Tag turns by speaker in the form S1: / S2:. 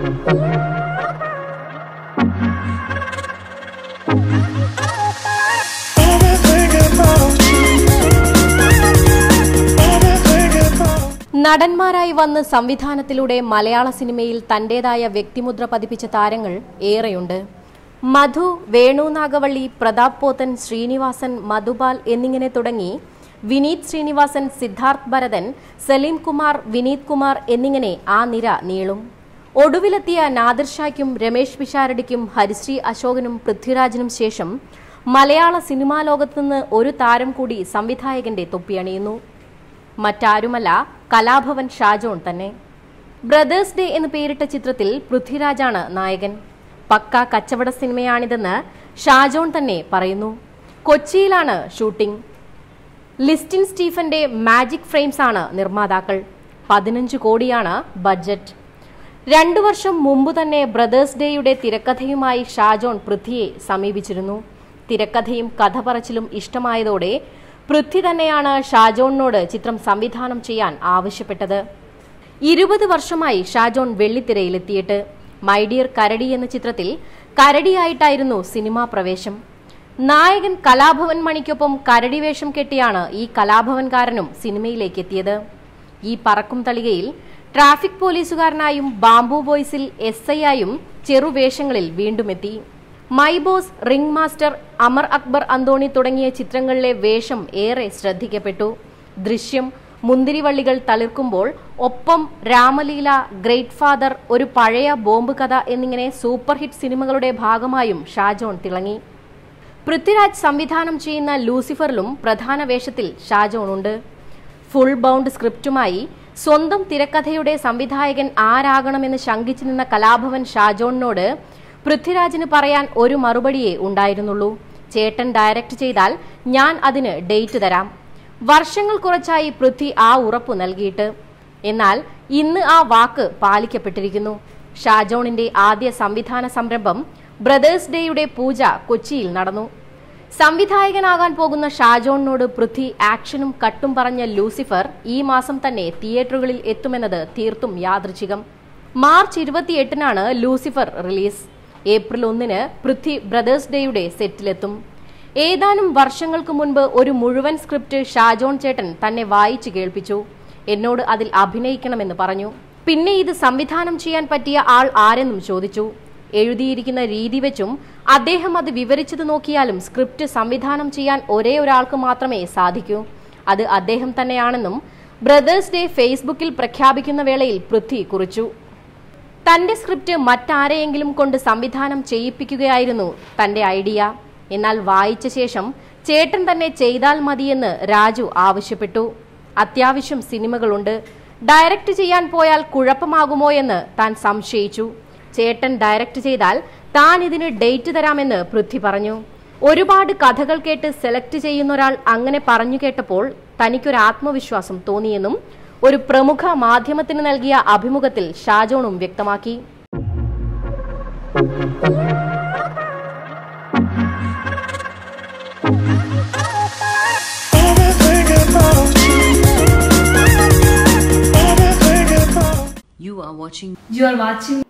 S1: നടന്മാരായി വന്ന് സംവിധാനത്തിലൂടെ മലയാള സിനിമയിൽ തന്റേതായ വ്യക്തിമുദ്ര പതിപ്പിച്ച താരങ്ങൾ ഏറെയുണ്ട്. മധു വേണു നാഗവള്ളി പ്രതാപ് പോത്തൻ ശ്രീനിവാസൻ മധുപാൽ എന്നിങ്ങനെ തുടങ്ങി വിനീത് ശ്രീനിവാസൻ സിദ്ധാർത്ഥ് ഭരതൻ സലീം കുമാർ വിനീത് കുമാർ എന്നിങ്ങനെ ആ നിര നീളും. ഒടുവിലെത്തിയ നാദിർ ഷായ്ക്കും രമേശ് പിഷാരടിക്കും ഹരിശ്രീ അശോകനും പൃഥ്വിരാജിനും ശേഷം മലയാള സിനിമാ ലോകത്തുനിന്ന് ഒരു താരം കൂടി സംവിധായകന്റെ തൊപ്പിയണിയുന്നു മറ്റാരുമല്ല കലാഭവൻ ഷാജോൺ തന്നെ. ബ്രദേഴ്സ് ഡേ എന്ന് പേരിട്ട ചിത്രത്തിൽ പൃഥ്വിരാജാണ് നായകൻ. പക്ക കച്ചവട സിനിമയാണിതെന്ന് ഷാജോൺ തന്നെ പറയുന്നു. കൊച്ചിയിലാണ് ഷൂട്ടിംഗ്. ലിസ്റ്റിൻ സ്റ്റീഫന്റെ മാജിക് ഫ്രെയിംസ് ആണ് നിർമ്മാതാക്കൾ. പതിനഞ്ച് കോടിയാണ് ബഡ്ജറ്റ്. രണ്ടു വർഷം മുമ്പ് തന്നെ ബ്രദേഴ്സ് ഡേയുടെ തിരക്കഥയുമായി ഷാജോൺ പൃഥ്വിയെ സമീപിച്ചിരുന്നു. തിരക്കഥയും കഥ പറച്ചിലും ഇഷ്ടമായതോടെ പൃഥ്വി തന്നെയാണ് ഷാജോണിനോട് ചിത്രം സംവിധാനം ചെയ്യാൻ ആവശ്യപ്പെട്ടത്. ഇരുപത് വർഷമായി ഷാജോൺ വെള്ളിത്തിരയിലെത്തിയിട്ട്. മൈഡിയർ കരടി എന്ന ചിത്രത്തിൽ കരടിയായിട്ടായിരുന്നു സിനിമാ പ്രവേശം. നായകൻ കലാഭവൻ മണിക്കൊപ്പം കരടി വേഷം കെട്ടിയാണ് ഈ കലാഭവൻകാരനും സിനിമയിലേക്ക് എത്തിയത് ഈ പറക്കും തളികയിൽ ട്രാഫിക് പോലീസുകാരനായും ബാംബു ബോയ്സിൽ എസ് ഐ ആയും ചെറുവേഷങ്ങളിൽ വീണ്ടും എത്തി my boss ring master Amar Akbar Anthony തുടങ്ങിയ ചിത്രങ്ങളിലെ വേഷം ഏറെ ശ്രദ്ധിക്കപ്പെട്ടു. ദൃശ്യം മുന്തിരിവള്ളികൾ തളിർക്കുമ്പോൾ ഒപ്പം രാമലീല ഗ്രേറ്റ് ഫാദർ ഒരു പഴയ ബോംബ് കഥ എന്നിങ്ങനെ സൂപ്പർ ഹിറ്റ് സിനിമകളുടെ ഭാഗമായും ഷാജോൺ തിളങ്ങി. പൃഥ്വിരാജ് സംവിധാനം ചെയ്യുന്ന ലൂസിഫറിലും പ്രധാന വേഷത്തിൽ ഷാജോൺ ഉണ്ട് ഫുൾ ബൗണ്ട് സ്ക്രിപ്റ്റുമായി സ്വന്തം തിരക്കഥയുടെ സംവിധായകൻ ആരാകണമെന്ന് ശങ്കിച്ചു നിന്ന കലാഭവൻ ഷാജോണിനോട് പൃഥ്വിരാജിന് പറയാൻ ഒരു മറുപടിയേ ഉണ്ടായിരുന്നുള്ളൂ. ചേട്ടൻ ഡയറക്റ്റ് ചെയ്താൽ ഞാൻ അതിന് ഡേറ്റ് തരാം. വർഷങ്ങൾ കുറച്ചായി പൃഥ്വി ആ ഉറപ്പു നൽകിയിട്ട്. എന്നാൽ ഇന്ന് ആ വാക്ക് പാലിക്കപ്പെട്ടിരിക്കുന്നു. ഷാജോണിന്റെ ആദ്യ സംവിധാന സംരംഭം ബ്രദേഴ്സ് ഡേയുടെ പൂജ കൊച്ചിയിൽ നടന്നു. സംവിധായകനാകാൻ പോകുന്ന ഷാജോണിനോട് പൃഥ്വി ആക്ഷനും കട്ടും പറഞ്ഞ ലൂസിഫർ ഈ മാസം തന്നെ തിയേറ്ററുകളിൽ എത്തുമെന്നത് തീർത്തും യാദൃച്ഛികം. മാർച്ച് ഇരുപത്തിയെട്ടിനാണ് ലൂസിഫർ റിലീസ്. ഏപ്രിൽ ഒന്നിന് പൃഥ്വി ബ്രദേഴ്സ് ഡേയുടെ സെറ്റിലെത്തും. ഏതാനും വർഷങ്ങൾക്ക് മുൻപ് ഒരു മുഴുവൻ സ്ക്രിപ്റ്റ് ഷാജോൺ ചേട്ടൻ തന്നെ വായിച്ചു കേൾപ്പിച്ചു. എന്നോട് അതിൽ അഭിനയിക്കണമെന്ന് പറഞ്ഞു. പിന്നെ ഇത് സംവിധാനം ചെയ്യാൻ പറ്റിയ ആൾ ആരെന്നും ചോദിച്ചു. എഴുതിയിരിക്കുന്ന രീതി വെച്ചും അദ്ദേഹം അത് വിവരിച്ചത് നോക്കിയാലും സ്ക്രിപ്റ്റ് സംവിധാനം ചെയ്യാൻ ഒരേ ഒരാൾക്ക് മാത്രമേ സാധിക്കൂ. അത് അദ്ദേഹം തന്നെയാണെന്നും ബ്രദേഴ്സ് ഡേ ഫേസ്ബുക്കിൽ പ്രഖ്യാപിക്കുന്ന വേളയിൽ പൃഥ്വി കുറിച്ചു. തന്റെ സ്ക്രിപ്റ്റ് മറ്റാരെയെങ്കിലും കൊണ്ട് സംവിധാനം ചെയ്യിപ്പിക്കുകയായിരുന്നു തന്റെ ഐഡിയ. എന്നാൽ വായിച്ച ശേഷം ചേട്ടൻ തന്നെ ചെയ്താൽ മതിയെന്ന് രാജു ആവശ്യപ്പെട്ടു. അത്യാവശ്യം സിനിമകളുണ്ട്. ഡയറക്റ്റ് ചെയ്യാൻ പോയാൽ കുഴപ്പമാകുമോ എന്ന് താൻ സംശയിച്ചു. ചേട്ടൻ ഡയറക്റ്റ് ചെയ്താൽ താൻ ഇതിന് ഡേറ്റ് തരാമെന്ന് പൃഥ്വി പറഞ്ഞു. ഒരുപാട് കഥകൾ കേട്ട് സെലക്ട് ചെയ്യുന്ന ഒരാൾ അങ്ങനെ പറഞ്ഞു കേട്ടപ്പോൾ തനിക്കൊരു ആത്മവിശ്വാസം തോന്നിയെന്നും ഒരു പ്രമുഖ മാധ്യമത്തിന് നൽകിയ അഭിമുഖത്തിൽ ഷാജോണും വ്യക്തമാക്കി.
S2: You are watching.
S3: You are watching.